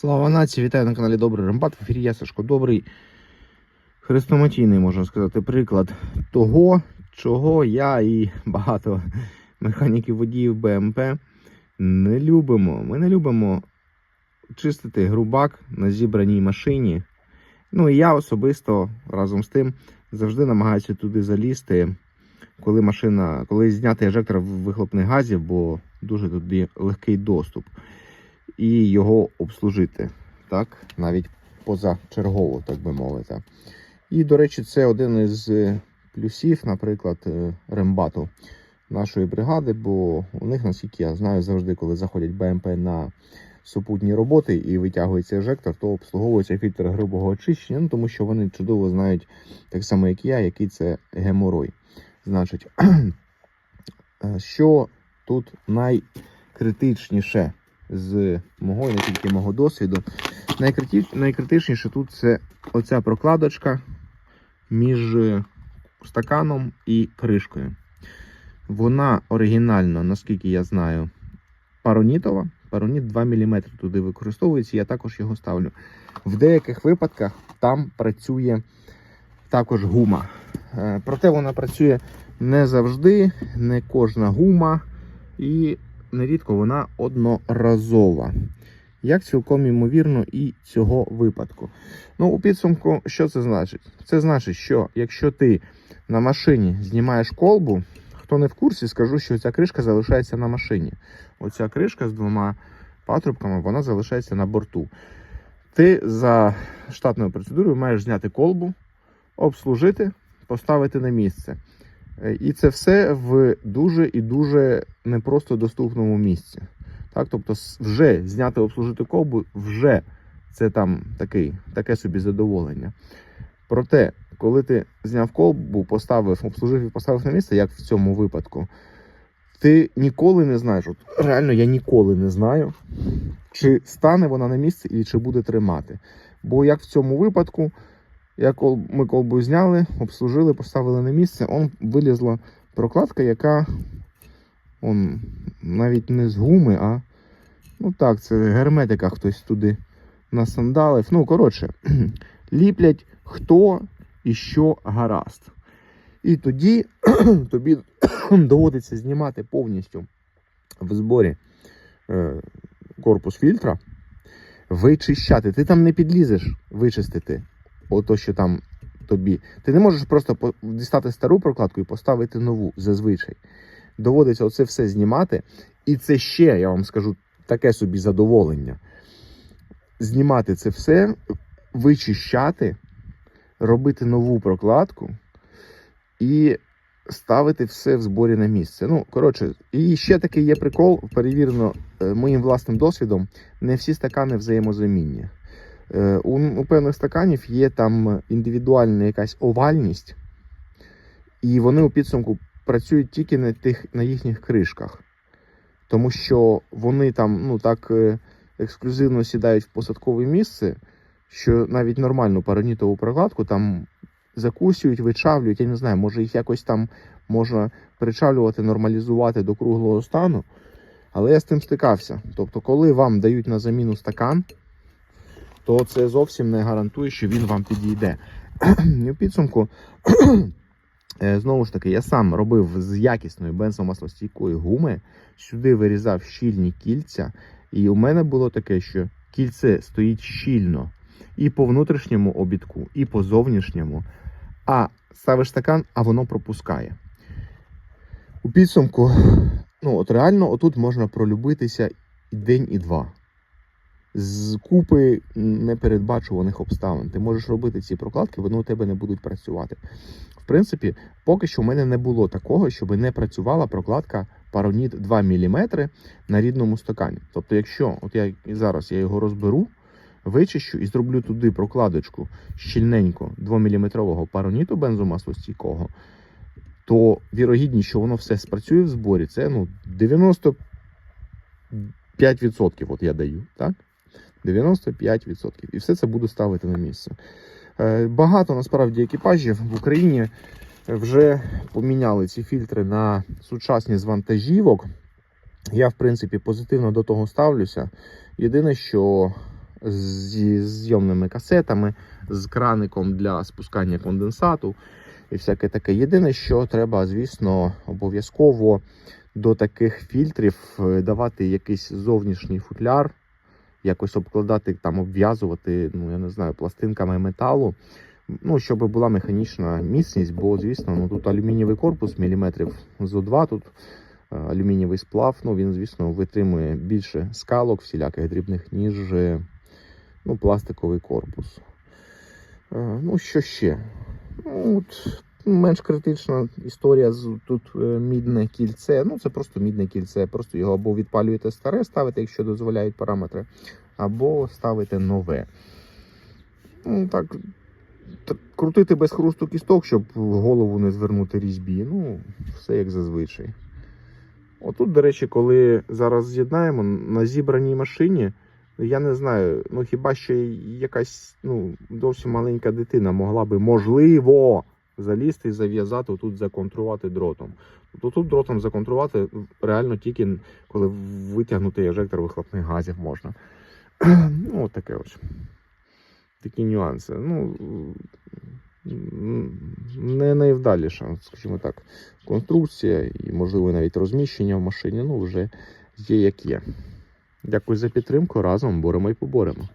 Слава нації, вітаю на каналі Добрий Рембат. В ефірі я Сашко Добрий. Хрестоматійний, можна сказати, приклад того, чого я і багато механіків водіїв БМП не любимо. Ми не любимо чистити грубак на зібраній машині. Ну і я особисто разом з тим завжди намагаюся туди залізти, коли машина, коли зняти ежектор вихлопних газів, бо дуже туди легкий доступ і його обслужити, так, навіть позачергово, так би мовити. І, до речі, це один із е, плюсів, наприклад, е, рембату нашої бригади, бо у них, наскільки я знаю, завжди, коли заходять БМП на супутні роботи і витягується ежектор, то обслуговується фільтр грубого очищення, ну, тому що вони чудово знають, так само, як я, який це геморой. Значить, е, що тут найкритичніше з мого і не тільки мого досвіду. Найкрити... Найкритичніше тут це оця прокладочка між стаканом і кришкою. Вона оригінально, наскільки я знаю, паронітова. Пароніт 2 мм туди використовується, я також його ставлю. В деяких випадках там працює також гума. Е, Проте вона працює не завжди, не кожна гума. І нерідко вона одноразова. Як цілком ймовірно і цього випадку. Ну, у підсумку, що це значить? Це значить, що якщо ти на машині знімаєш колбу, хто не в курсі, скажу, що ця кришка залишається на машині. Оця кришка з двома патрубками, вона залишається на борту. Ти за штатною процедурою маєш зняти колбу, обслужити, поставити на місце. Е, І це все в дуже і дуже непросто доступному місці. Так, тобто, вже зняти обслужити колбу, вже це там такий, таке собі задоволення. Проте, коли ти зняв колбу, поставив, обслужив і поставив на місце, як в цьому випадку, ти ніколи не знаєш, от реально я ніколи не знаю, чи стане вона на місце і чи буде тримати. Бо як в цьому випадку, я кол... ми колбу зняли, обслужили, поставили на місце, он вилізла прокладка, яка он, навіть не з гуми, а ну так, це герметика хтось туди насандалив. Ну, коротше, ліплять хто і що гаразд. І тоді тобі доводиться знімати повністю в зборі е, корпус фільтра, вичищати. Ти там не підлізеш вичистити ото, що там тобі. Ти не можеш просто дістати стару прокладку і поставити нову зазвичай. Доводиться оце все знімати. І це ще, я вам скажу, таке собі задоволення. Знімати це все, вичищати, робити нову прокладку і ставити все в зборі на місце. Ну, коротше, і ще такий є прикол, перевірено е, моїм власним досвідом, не всі стакани взаємозамінні. Е, У, у певних стаканів є там індивідуальна якась овальність, і вони у підсумку працюють тільки на, тих, на їхніх кришках. Тому що вони там ну, так е, ексклюзивно сідають в посадкове місце, що навіть нормальну паранітову прокладку там закусюють, вичавлюють. Я не знаю, може їх якось там можна причавлювати, нормалізувати до круглого стану. Але я з тим стикався. Тобто, коли вам дають на заміну стакан, то це зовсім не гарантує, що він вам підійде. І в підсумку, е, знову ж таки, я сам робив з якісної бензомаслостійкої гуми, сюди вирізав щільні кільця, і у мене було таке, що кільце стоїть щільно і по внутрішньому обідку, і по зовнішньому. А ставиш стакан, а воно пропускає. У підсумку, ну от реально, отут можна пролюбитися і день, і два з купи непередбачуваних обставин. Ти можеш робити ці прокладки, вони у тебе не будуть працювати. В принципі, поки що в мене не було такого, щоб не працювала прокладка Пароніт 2 мм на рідному стакані. Тобто, якщо от я зараз я його розберу, вичищу і зроблю туди прокладочку щільненько 2-мм пароніту бензомаслостійкого, то вірогідність, що воно все спрацює в зборі, це ну 95% от я даю, так? 95%. І все це буду ставити на місце. Е, Багато насправді екіпажів в Україні вже поміняли ці фільтри на сучасні вантажівок. Я, в принципі, позитивно до того ставлюся. Єдине, що зі зйомними касетами, з краником для спускання конденсату і всяке таке. Єдине, що треба, звісно, обов'язково до таких фільтрів е, давати якийсь зовнішній футляр, якось обкладати, там, обв'язувати, ну я не знаю, пластинками металу. Ну, щоб була механічна міцність, бо, звісно, ну тут алюмінієвий корпус міліметрів зо 2 тут е, алюмінієвий сплав, ну він, звісно, витримує більше скалок всіляких дрібних, ніж е, ну, пластиковий корпус. Е, Ну, що ще? Ну, от, менш критична історія з тут е, мідне кільце. Ну, це просто мідне кільце. Просто його або відпалюєте старе, ставите, якщо дозволяють параметри, або ставите нове. Ну, так, крутити без хрусту кісток, щоб голову не звернути різьбі. Ну, все як зазвичай. Отут, до речі, коли зараз з'єднаємо на зібраній машині, я не знаю, ну хіба що якась ну, зовсім маленька дитина могла би, можливо, залізти і зав'язати, тут законтрувати дротом. Тобто тут дротом законтрувати реально тільки коли витягнути ежектор вихлопних газів можна. Ну, от таке ось. Такі нюанси. Ну, не найвдаліша, скажімо так, конструкція і, можливо, навіть розміщення в машині, ну, вже є як є. Дякую за підтримку. Разом боремо і поборемо.